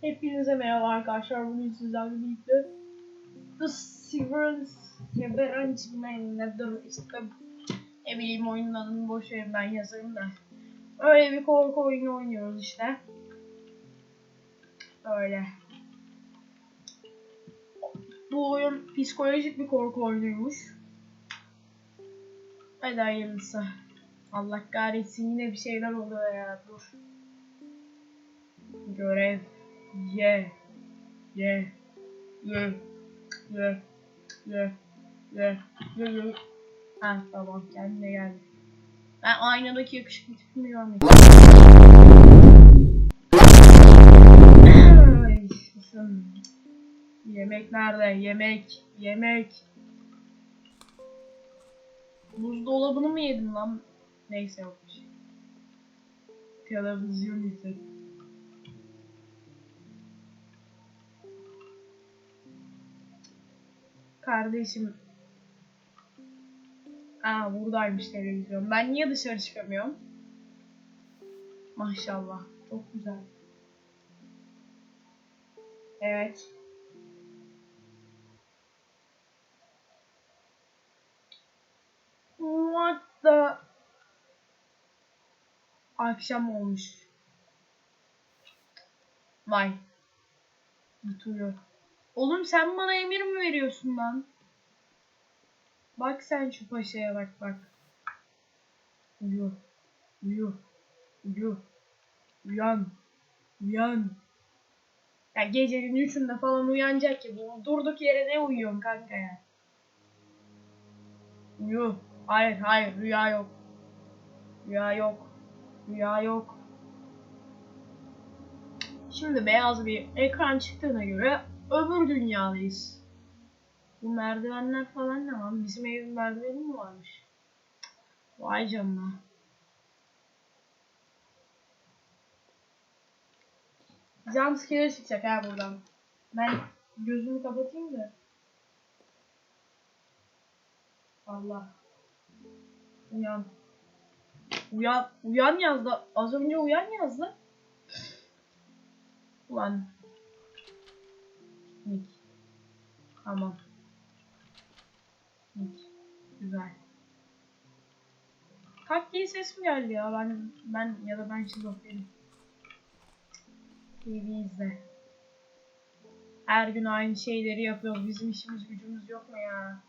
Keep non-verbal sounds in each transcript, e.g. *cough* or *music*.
Hepinize merhaba arkadaşlar. Bugün sizlerle birlikte The Severance Severance mi nedir işte ne bileyim oyunun adını boş verin ben yazarım da. Öyle bir korku oyunu oynuyoruz işte. Öyle. Bu oyun psikolojik bir korku oyunuymuş. Hadi hayırlısı. Allah kahretsin yine bir şeyler oluyor ya dur. Görev. Ye. Ye. Ye. Ye. Ye. Ye. Ye. Ye. Ha tamam kendine geldi. Ben aynadaki yakışıklı tipimi görmedim. Yemek nerede? Yemek. Yemek. Buzdolabını mı yedim lan? Neyse yokmuş. Televizyon izledim. Kardeşim. Aa buradaymış televizyon. Ben niye dışarı çıkamıyorum? Maşallah. Çok güzel. Evet. What the... Akşam olmuş. Vay. Bitiyor. Oğlum sen bana emir mi veriyorsun lan? Bak sen şu paşaya bak bak. Uyu. Uyu. Uyu. Uyan. Uyan. Ya gecenin üçünde falan uyanacak ki bu. Durduk yere ne uyuyorsun kanka ya? Uyu. Hayır hayır rüya yok. Rüya yok. Rüya yok. Şimdi beyaz bir ekran çıktığına göre öbür dünyadayız. Bu merdivenler falan ne lan? Bizim evin merdiveni mi varmış? Vay canına. Jumpscare çıkacak ha buradan. Ben gözümü kapatayım da. Allah. Uyan. Uyan, uyan yazdı. Az önce uyan yazdı. Ulan. Nick. Tamam. Nick. Güzel. Tak diye ses mi geldi ya? Ben ben ya da ben şizofrenim. TV izle. Her gün aynı şeyleri yapıyoruz. Bizim işimiz gücümüz yok mu ya?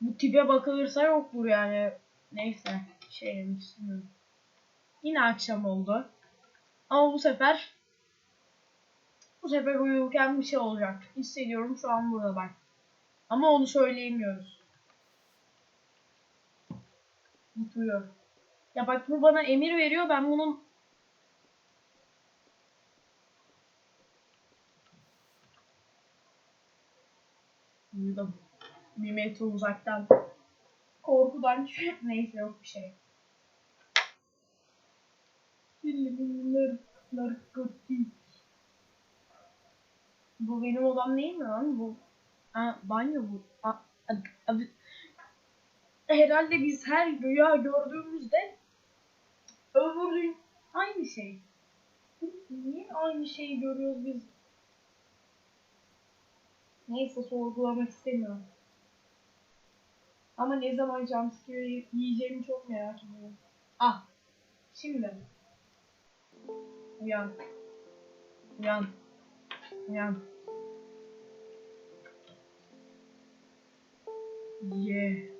Bu tipe bakılırsa yoktur yani. Neyse. Şey demek. Yine akşam oldu. Ama bu sefer bu sefer uyurken bir şey olacak. Hissediyorum şu an burada bak. Ama onu söyleyemiyoruz. Mutluyum. Ya bak bu bana emir veriyor. Ben bunun Uyudum. Bir metre uzaktan. Korkudan *laughs* neyse yok bir şey. Narkotik. Bu benim odam değil mi lan? Bu ha, banyo bu. Ha, abi, herhalde biz her rüya gördüğümüzde öbür aynı şey. Niye aynı şeyi görüyoruz biz? Neyse sorgulamak istemiyorum. Ama ne zaman jumpscare yiyeceğimi çok merak ediyorum. Ah. Şimdi. Uyan. Uyan. Uyan. Ye.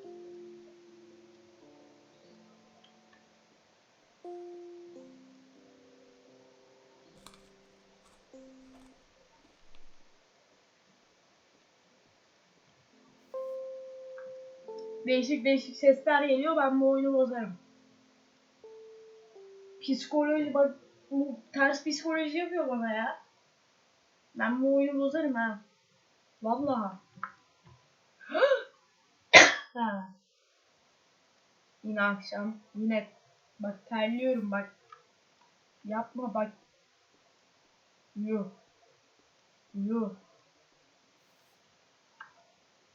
Değişik değişik sesler geliyor. Ben bu oyunu bozarım. Psikoloji bak bu ters psikoloji yapıyor bana ya. Ben bu oyunu bozarım ha. Vallahi. Ha. Yine akşam. Yine bak terliyorum bak. Yapma bak. Yuh. Yuh.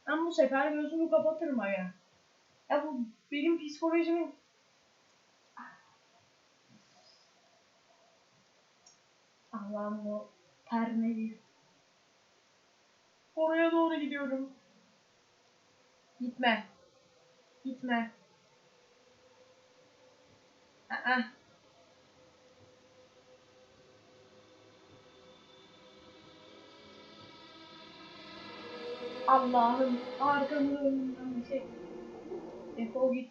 Ben bu sefer gözümü kapatırım aga. Ya bu benim psikolojimi Allah'ım bu ter ne diyor? Oraya doğru gidiyorum. Gitme. Gitme. Aa. Allah'ım arkamı önümden bir şey. Defol git.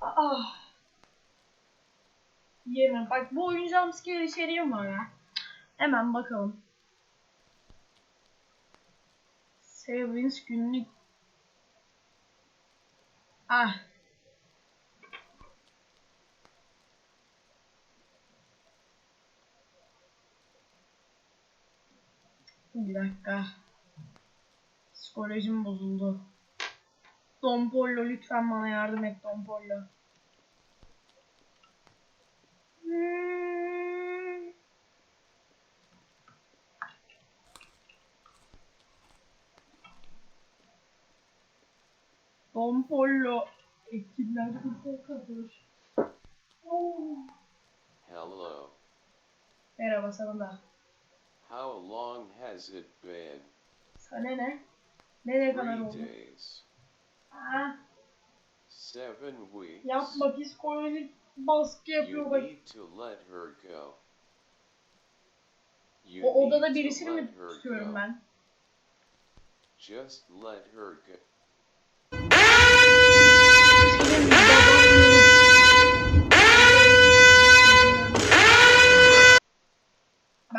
Aa. Yemem. Bak bu oyun jumpscare içeriği mi var ya? Hemen bakalım. Savings günlük. Ah. Bir dakika. Psikolojim bozuldu. Don Pollo lütfen bana yardım et Don Pollo. Hmm. Don Pollo etkinler kursa kalır. Oh. Hello. Merhaba sana da. How long has it been? Sana ne? Nereye kadar Three oldu? days. Aa, Seven weeks. yapma psikolojik baskı yapıyor You bak. need to let her go. You O odada birisini mi tutuyorum ben? Just let her go.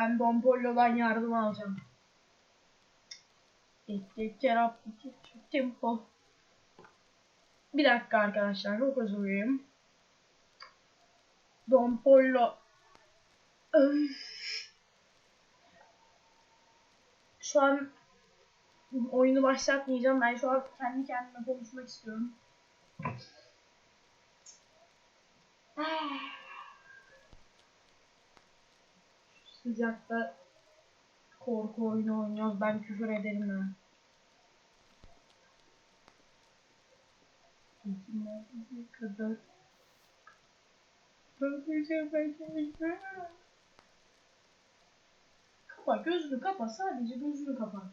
Ben Don Pollo'dan yardım alacağım. Tempo. Bir dakika arkadaşlar, çok özür dilerim. Don Pollo. Şu an oyunu başlatmayacağım. Ben şu an kendi kendime konuşmak istiyorum. Şu sıcakta korku oyunu oynuyoruz. Ben küfür ederim ha. Ne kadar Bakacağım ben şimdi. Kapa gözünü kapa sadece gözünü kapa.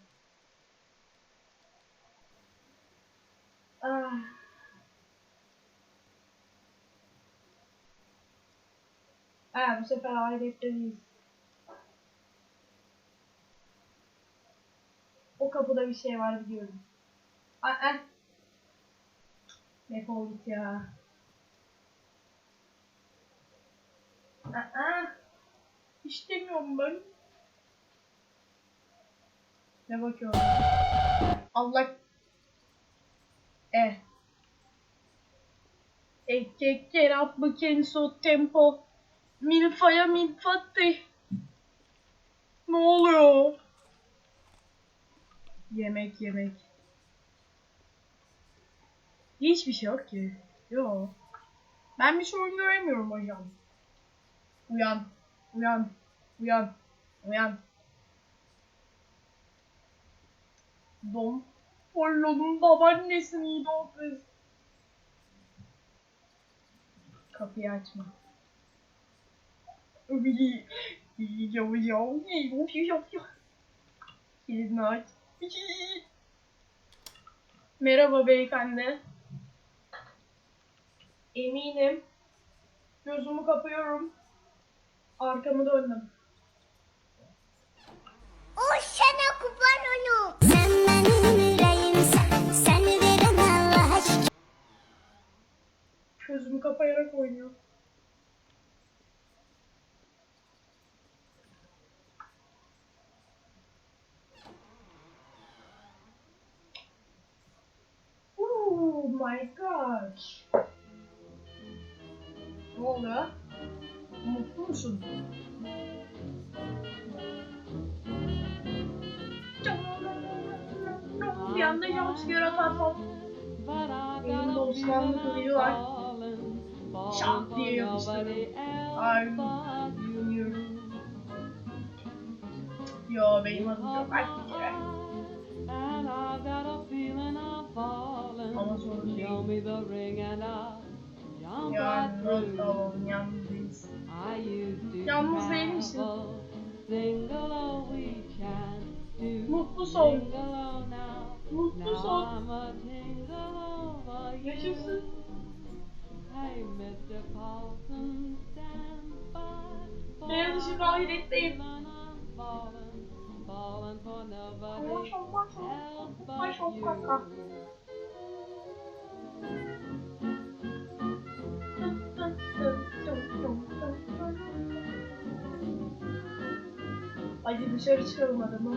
Ah. Ha bu sefer ailetteyiz. O kapıda bir şey var biliyorum. Aa. Defol git ya. Aa. İstemiyorum ben. Ne bakıyorum? Allah. E che rap che in suo tempo milfaya milfatti. Ne oluyor? Yemek yemek. Hiçbir şey yok ki. Yo. Ben bir sorun göremiyorum hocam. Uyan. Uyan. Uyan. Uyan. Dom. Pollo'nun babaannesi miydi o kız? Kapıyı açma. Yo. Yo yo yo. Kilidini aç. Merhaba beyefendi. Eminim. Gözümü kapıyorum. Arkamı döndüm. O sana kurban onu. Sen benim yüreğimsen, seni veren Allah aşkına. Gözümü kapayarak oynuyor. Oh my gosh. Ne oluyor? Mutlu musun? Bir anda jumpscare Elimde Osmanlı kılıcı var. Şak diye yapıştırdım. Ay, bilmiyorum. Yo benim adım. Bak bir kere. Ama sorun değil. Yani not alalım yalnız değilsin. Yalnız değilmişsin. Mutlu son. Mutlu son. Yaşasın. Beyaz ışık ahiretteyim. Ama çok Ay çok kaka. Hadi dışarı çıkalım adamı.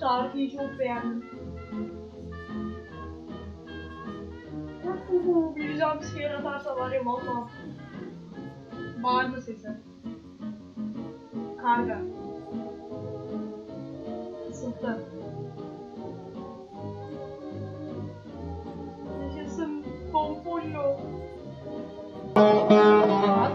Şarkıyı çok beğendim. Uhuhu, bir cam şey atarsa var ya valla. Bağırma sesi. Karga. Isıltı. Yaşasın Bonfolio. Bak.